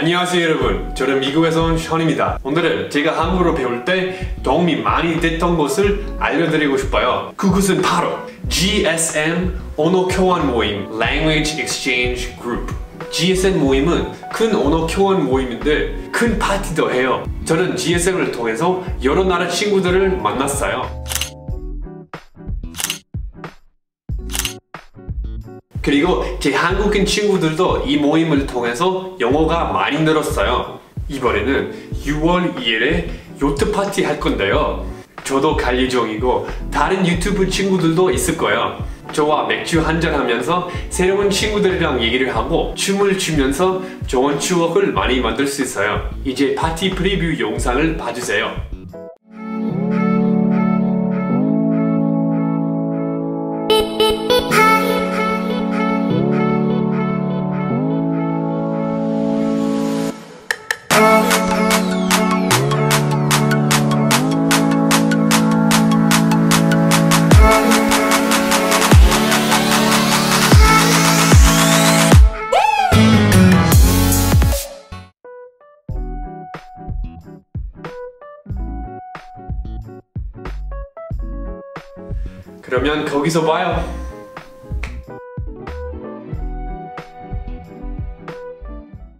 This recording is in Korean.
안녕하세요 여러분. 저는 미국에서 온 션입니다. 오늘은 제가 한국어로 배울 때 도움이 많이 됐던 것을 알려드리고 싶어요. 그것은 바로 GSM 언어 교환 모임 Language Exchange Group. GSM 모임은 큰 언어 교환 모임인데 큰 파티도 해요. 저는 GSM을 통해서 여러 나라 친구들을 만났어요 그리고 제 한국인 친구들도 이 모임을 통해서 영어가 많이 늘었어요. 이번에는 6월 2일에 요트 파티 할 건데요. 저도 갈 예정이고 다른 유튜브 친구들도 있을 거예요. 저와 맥주 한잔 하면서 새로운 친구들이랑 얘기를 하고 춤을 추면서 좋은 추억을 많이 만들 수 있어요. 이제 파티 프리뷰 영상을 봐주세요. 그러면 거기서 봐요.